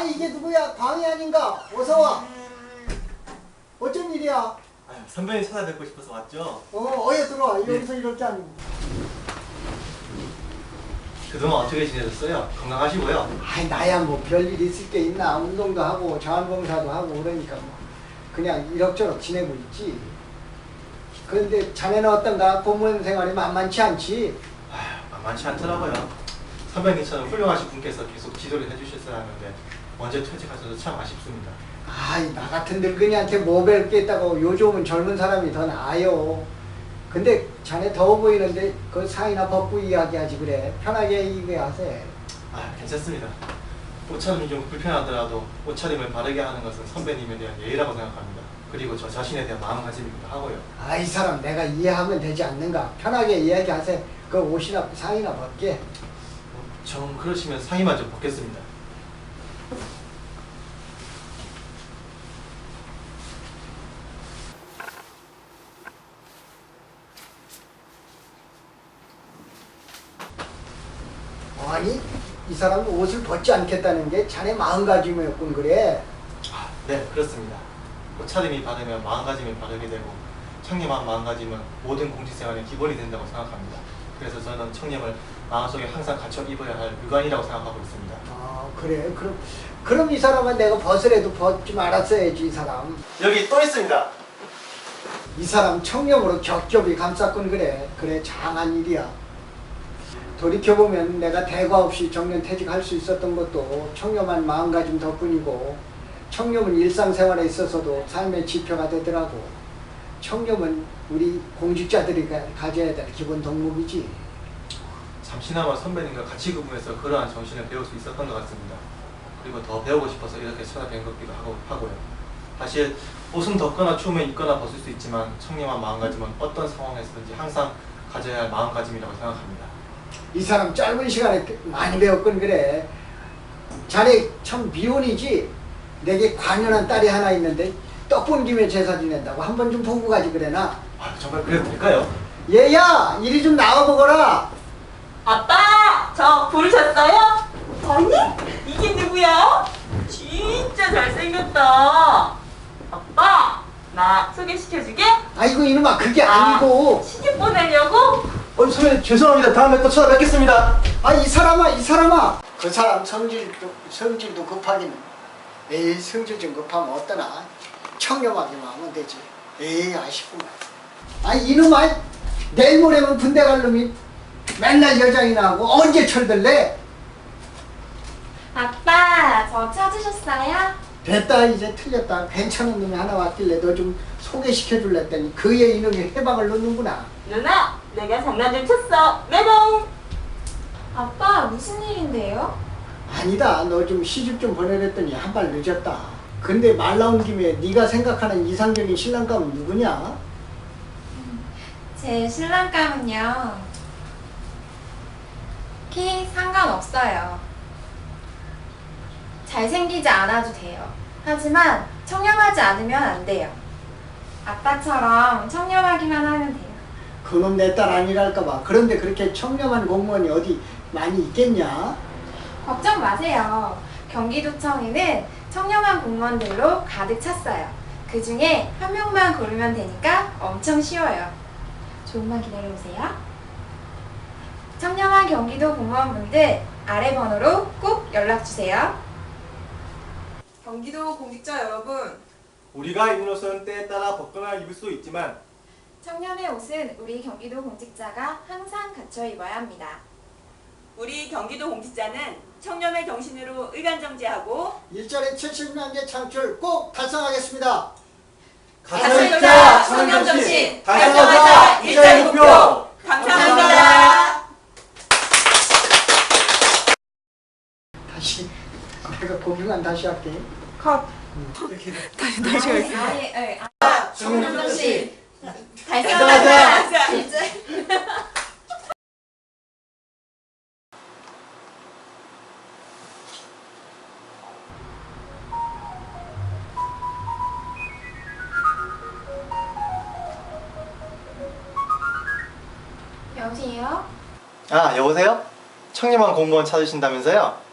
이게 누구야? 광희 아닌가? 어서 와. 어쩐 일이야? 아유, 선배님 찾아뵙고 싶어서 왔죠. 어, 어여 들어와. 여기서 이럴 줄 아니고. 그동안 어떻게 지내셨어요? 건강하시고요. 아이, 나야 뭐 별일 있을 게 있나? 운동도 하고 자원봉사도 하고 그러니까 뭐 그냥 이럭저럭 지내고 있지. 그런데 자네는 어떤가? 공무원 생활이 만만치 않지? 아휴, 만만치 않더라고요. 선배님처럼 훌륭하신 분께서 계속 지도를 해주셨어야 하는데 먼저 퇴직하셔서 참 아쉽습니다. 아이, 나 같은 늙은이한테 뭐 배울 게 있다고 요즘은 젊은 사람이 더 나아요. 근데 자네 더워 보이는데 그 사이나 벗고 이야기하지 그래. 편하게 얘기하세. 아, 괜찮습니다. 옷차림이 좀 불편하더라도 옷차림을 바르게 하는 것은 선배님에 대한 예의라고 생각합니다. 그리고 저 자신에 대한 마음가짐이기도 하고요. 아, 이 사람 내가 이해하면 되지 않는가? 편하게 이야기하세. 그 옷이나 상이나 벗게. 어, 정 그러시면 상의만 좀 벗겠습니다. 아니, 이 사람은 옷을 벗지 않겠다는 게 자네 마음가짐이었군 그래. 아, 네, 그렇습니다. 옷차림이 바르면 마음가짐이 바르게 되고 청렴한 마음가짐은 모든 공직생활의 기본이 된다고 생각합니다. 그래서 저는 청렴을 마음속에 항상 갖춰 입어야 할 뮤관이라고 생각하고 있습니다. 아, 그래. 그럼 그럼 이 사람은 내가 벗으래도 벗지 말았어야지 이 사람. 여기 또 있습니다. 이 사람 청렴으로 겹겹이 감쌌군 그래. 그래 장한 일이야. 돌이켜보면 내가 대과 없이 정년 퇴직할 수 있었던 것도 청렴한 마음가짐 덕분이고 청렴은 일상생활에 있어서도 삶의 지표가 되더라고. 청렴은 우리 공직자들이 가- 가져야 될 기본 덕목이지. 잠시나마 선배님과 같이 근무해서 그러한 정신을 배울 수 있었던 것 같습니다. 그리고 더 배우고 싶어서 이렇게 찾아뵌 것기도 하고, 하고요. 사실 옷은 덥거나 추우면 입거나 벗을 수 있지만 청렴한 마음가짐은 어떤 상황에서든지 항상 가져야 할 마음가짐이라고 생각합니다. 이 사람 짧은 시간에 많이 배웠건 그래. 자네 참 미혼이지? 내게 관연한 딸이 하나 있는데 떡본 김에 제사 지낸다고 한 번 좀 보고 가지 그래나? 아, 정말 그래도 될까요? 얘야 이리 좀 나와보거라. 아빠, 저 부르셨어요? 아니, 이게 누구야? 진짜 잘생겼다. 아빠, 나 소개시켜주게? 아이고 이놈아 그게 아니고 시집 보내려고? 어, 선배님 죄송합니다. 다음에 또 찾아뵙겠습니다. 아 이 사람아 이 사람아 그 사람 성질도 성질도 급하긴 에이 성질 좀 급하면 어떠나 청렴하게만 하면 되지 에이 아쉽구만 아 이놈아 내일 모레면 군대 갈 놈이 맨날 여장이나 하고 언제 철들래 아빠, 저 찾으셨어요? 됐다 이제 틀렸다 괜찮은 놈이 하나 왔길래 너 좀 소개시켜 줄래 했더니 그의 이놈이 해방을 놓는구나 누나, 내가 장난 좀 쳤어. 메롱. 아빠, 무슨 일인데요? 아니다 너 좀 시집 좀 보내랬더니 한 발 늦었다 근데 말 나온 김에 네가 생각하는 이상적인 신랑감은 누구냐? 제 신랑감은요. 키 상관없어요. 잘생기지 않아도 돼요. 하지만 청렴하지 않으면 안 돼요. 아빠처럼 청렴하기만 하면 돼요. 그놈 내 딸 아니랄까봐 그런데 그렇게 청렴한 공무원이 어디 많이 있겠냐? 걱정 마세요. 경기도청에는 청렴한 공무원들로 가득 찼어요. 그 중에 한 명만 고르면 되니까 엄청 쉬워요. 조금만 기다려보세요. 청렴한 경기도 공무원분들 아래 번호로 꼭 연락주세요. 경기도 공직자 여러분, 우리가 입는 옷은 때에 따라 벗거나 입을 수 있지만 청렴의 옷은 우리 경기도 공직자가 항상 갖춰 입어야 합니다. 우리 경기도 공직자는 청렴의 정신으로 의간정제하고 일자리 70만 개 창출 꼭 달성하겠습니다. 가정입자 청렴정신 달성하자 일자리 목표 감사합니다. 다시 내가 고민만 다시 할게. 컷. 아니, 아니, 아니, 아, 청렴정신 달성하자. 달성하자. 일 여보세요? 아, 여보세요? 청렴한 공무원 찾으신다면서요?